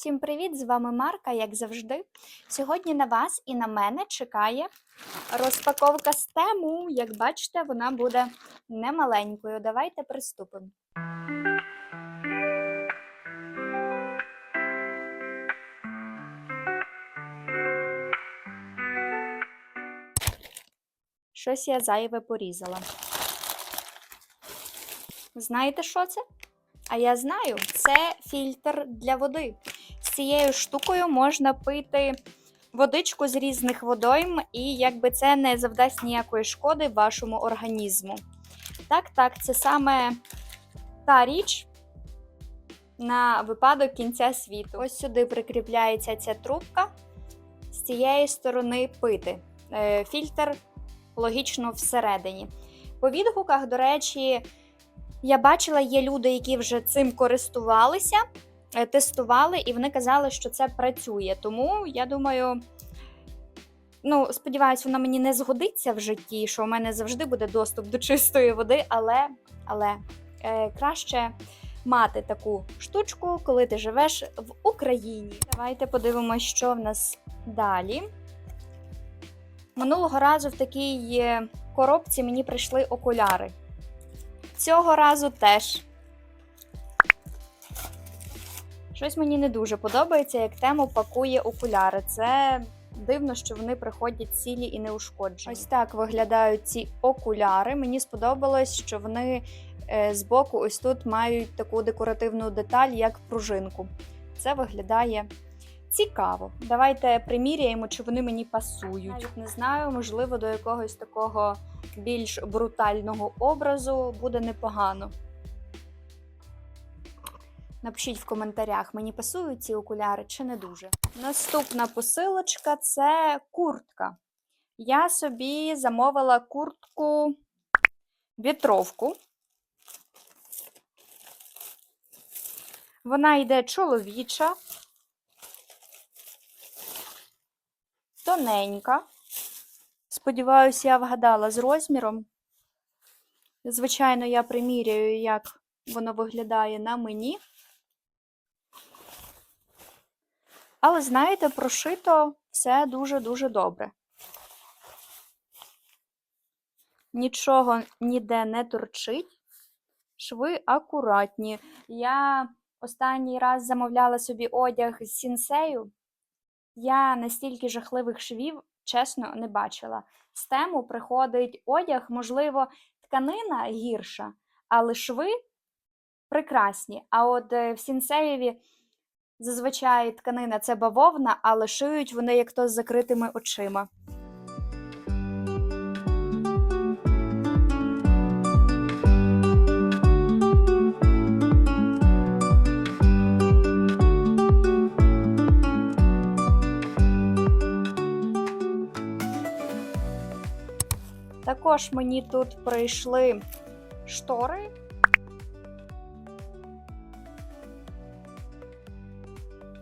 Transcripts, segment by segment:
Всім привіт! З вами Марка, як завжди. Сьогодні на вас і на мене чекає розпаковка з тему. Як бачите, вона буде немаленькою. Давайте приступимо. Щось я зайве порізала. Знаєте, що це? А я знаю, це фільтр для води. Цією штукою можна пити водичку з різних водойм, і якби це не завдасть ніякої шкоди вашому організму. Так, так, це саме та річ на випадок кінця світу. Ось сюди прикріпляється ця трубка, з цієї сторони пити. Е, Фільтр логічно всередині. По відгуках, до речі, я бачила, є люди, які вже цим користувалися, тестували, і вони казали, що це працює. Тому я думаю, ну, сподіваюся, вона мені не згодиться в житті, що у мене завжди буде доступ до чистої води, але, але е, краще мати таку штучку, коли ти живеш в Україні. Давайте подивимося, що в нас далі. Минулого разу в такій е, коробці мені прийшли окуляри. Цього разу теж. Щось мені не дуже подобається, як тему пакує окуляри. Це дивно, що вони приходять цілі і неушкоджені. Ось так виглядають ці окуляри. Мені сподобалось, що вони е, збоку ось тут мають таку декоративну деталь, як пружинку. Це виглядає цікаво. Давайте приміряємо, чи вони мені пасують. Навіть не знаю, можливо, до якогось такого більш брутального образу буде непогано. Напишіть в коментарях, мені пасують ці окуляри чи не дуже. Наступна посилочка це куртка. Я собі замовила куртку вітровку. Вона йде чоловіча, тоненька. Сподіваюся, я вгадала з розміром. Звичайно, я приміряю, як воно виглядає на мені. Але, знаєте, прошито все дуже-дуже добре. Нічого ніде не торчить. Шви акуратні. Я останній раз замовляла собі одяг з сінсею. Я настільки жахливих швів, чесно, не бачила. З тему приходить одяг, можливо, тканина гірша, але шви прекрасні. А от е, в сінсеєві зазвичай тканина це бавовна, але шиють вони як то з закритими очима. Також мені тут прийшли штори.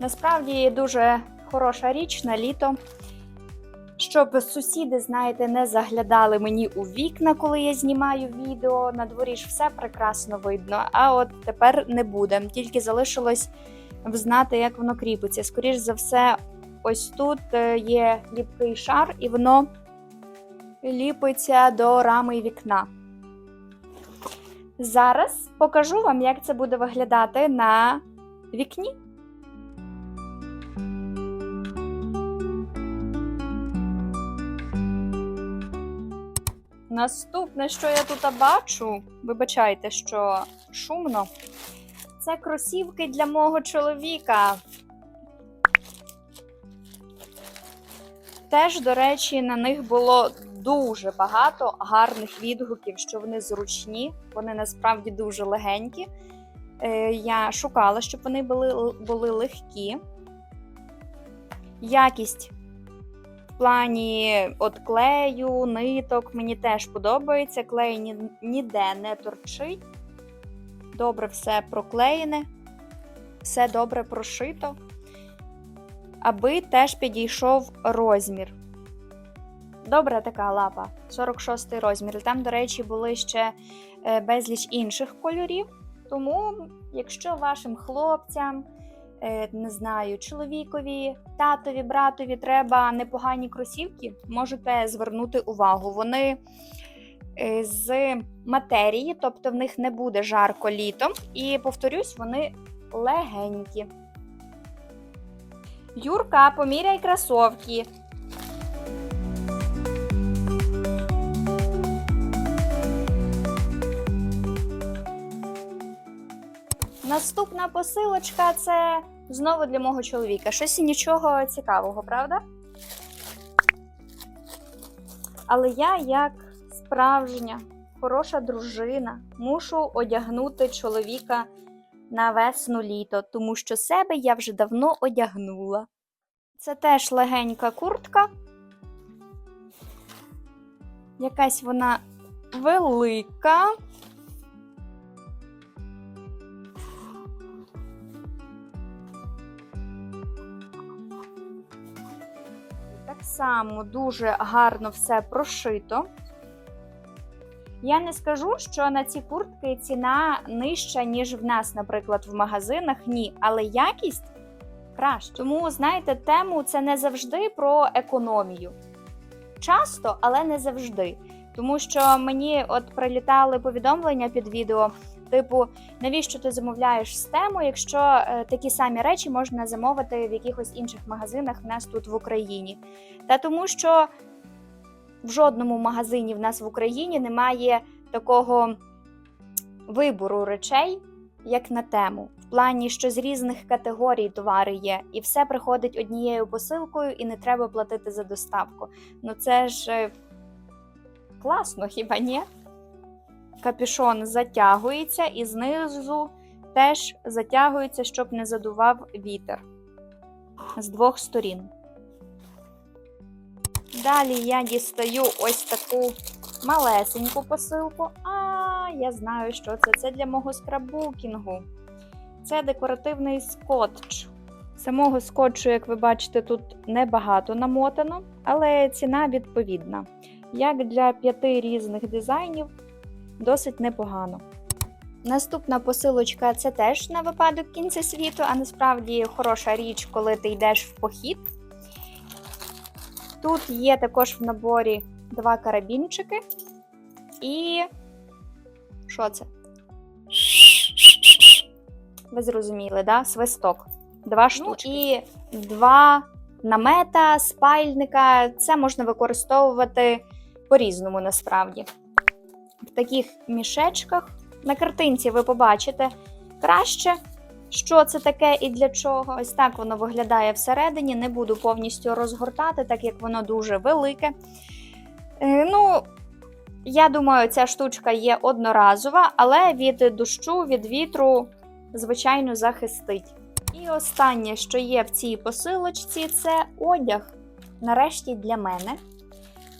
Насправді дуже хороша річ на літо, щоб сусіди, знаєте, не заглядали мені у вікна, коли я знімаю відео. На дворі ж все прекрасно видно. А от тепер не буде. Тільки залишилось взнати, як воно кріпиться. Скоріш за все, ось тут е, є ліпкий шар, і воно ліпиться до рами вікна. Зараз покажу вам, як це буде виглядати на вікні. Наступне, що я тут бачу, вибачайте, що шумно, це кросівки для мого чоловіка. Теж, до речі, на них було дуже багато гарних відгуків, що вони зручні, вони насправді дуже легенькі. Е, Я шукала, щоб вони були, були легкі. Якість в плані от клею, ниток мені теж подобається. Клей ні, ніде не торчить. Добре все проклеєне, все добре прошито аби теж підійшов розмір. Добра така лапа, 46 розмір. Там, до речі, були ще е, безліч інших кольорів. Тому, якщо вашим хлопцям не знаю, чоловікові, татові, братові треба непогані кросівки, можете звернути увагу. Вони е, з матерії, тобто в них не буде жарко літом. І повторюсь, вони легенькі. Юрка, поміряй кросовки. Наступна посилочка це знову для мого чоловіка. Щось і нічого цікавого, правда? Але я, як справжня, хороша дружина, мушу одягнути чоловіка на весну літо, тому що себе я вже давно одягнула. Це теж легенька куртка. Якась вона велика. Само дуже гарно все прошито. Я не скажу, що на ці куртки ціна нижча, ніж в нас, наприклад, в магазинах. Ні, але якість краще. Тому, знаєте, тему це не завжди про економію. Часто, але не завжди. Тому що мені от прилітали повідомлення під відео, типу, навіщо ти замовляєш з тему, якщо е, такі самі речі можна замовити в якихось інших магазинах в нас тут в Україні. Та тому що в жодному магазині в нас в Україні немає такого вибору речей, як на тему. В плані, що з різних категорій товари є, і все приходить однією посилкою, і не треба платити за доставку. Ну це ж е, класно, хіба ні? Капюшон затягується і знизу теж затягується, щоб не задував вітер з двох сторін. Далі я дістаю ось таку малесеньку посилку. А, я знаю, що це. Це для мого скраббукінгу. Це декоративний скотч. Самого скотчу, як ви бачите, тут небагато намотано, але ціна відповідна. Як для п'яти різних дизайнів, досить непогано. Наступна посилочка це теж на випадок кінця світу, а насправді хороша річ, коли ти йдеш в похід. Тут є також в наборі два карабінчики. І. Що це? Ви зрозуміли, да? Свисток. Два штучки. Ну, і два намета, спальника. Це можна використовувати по-різному насправді. В таких мішечках. На картинці ви побачите краще, що це таке і для чого. Ось так воно виглядає всередині. Не буду повністю розгортати, так як воно дуже велике. Е, ну, я думаю, ця штучка є одноразова, але від дощу, від вітру, звичайно, захистить. І останнє, що є в цій посилочці, це одяг. Нарешті для мене.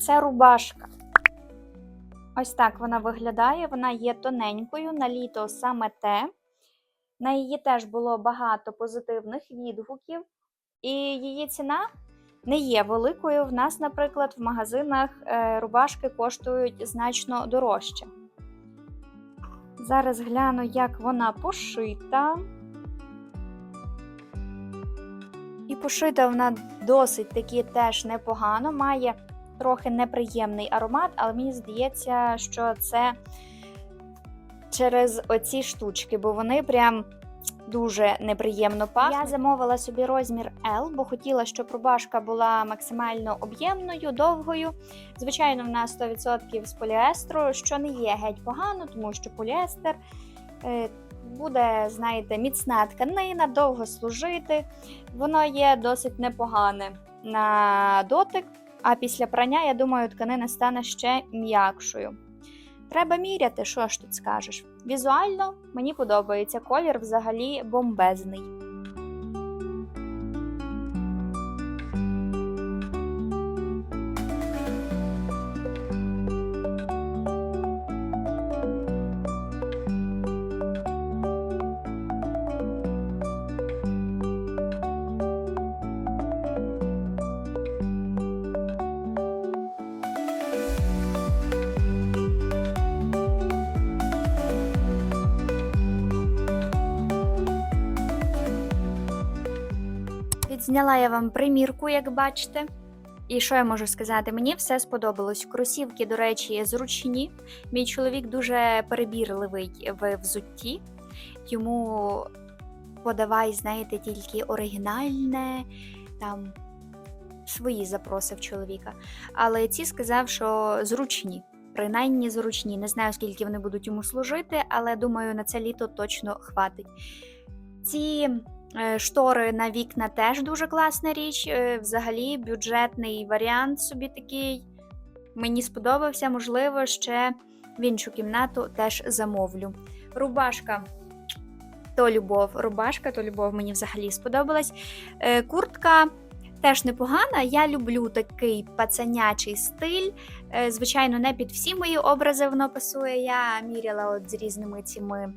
Це рубашка. Ось так вона виглядає. Вона є тоненькою, на літо саме те. На її теж було багато позитивних відгуків, і її ціна не є великою. В нас, наприклад, в магазинах е, рубашки коштують значно дорожче. Зараз гляну, як вона пошита. І пошита вона досить таки теж непогано, має трохи неприємний аромат, але мені здається, що це через оці штучки, бо вони прям дуже неприємно пахнуть. Я замовила собі розмір L, бо хотіла, щоб рубашка була максимально об'ємною, довгою. Звичайно, вона 100% з поліестру, що не є геть погано, тому що поліестер. Е, Буде, знаєте, міцна тканина, довго служити. Воно є досить непогане на дотик, а після прання, я думаю, тканина стане ще м'якшою. Треба міряти, що ж тут скажеш. Візуально мені подобається колір взагалі бомбезний. Відзняла я вам примірку, як бачите. І що я можу сказати? Мені все сподобалось. Кросівки, до речі, зручні. Мій чоловік дуже перебірливий в взутті, йому подавай, знаєте, тільки оригінальне, там свої запроси в чоловіка. Але ці сказав, що зручні. Принаймні зручні. Не знаю, скільки вони будуть йому служити, але думаю, на це літо точно хватить. Ці штори на вікна теж дуже класна річ. Е, Взагалі, бюджетний варіант собі такий. Мені сподобався, можливо, ще в іншу кімнату теж замовлю. Рубашка. То любов, рубашка, то любов мені взагалі сподобалась. Е, Куртка теж непогана. Я люблю такий пацанячий стиль. Е, Звичайно, не під всі мої образи воно пасує. Я міряла от з різними цими е,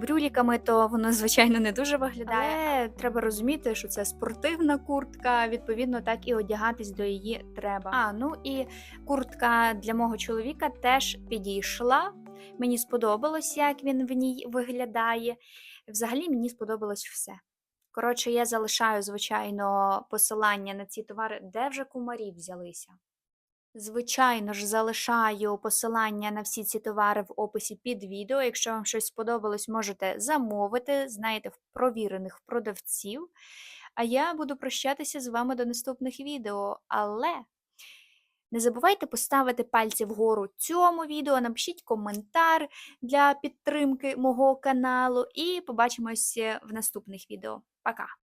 брюліками, то воно, звичайно, не дуже виглядає. Але треба розуміти, що це спортивна куртка, відповідно, так і одягатись до її треба. А, ну і куртка для мого чоловіка теж підійшла. Мені сподобалось, як він в ній виглядає. Взагалі мені сподобалось все. Коротше, я залишаю, звичайно, посилання на ці товари, де вже кумарі взялися. Звичайно ж, залишаю посилання на всі ці товари в описі під відео. Якщо вам щось сподобалось, можете замовити, знаєте, в провірених продавців. А я буду прощатися з вами до наступних відео. Але не забувайте поставити пальці вгору цьому відео, напишіть коментар для підтримки мого каналу, і побачимось в наступних відео. Пока!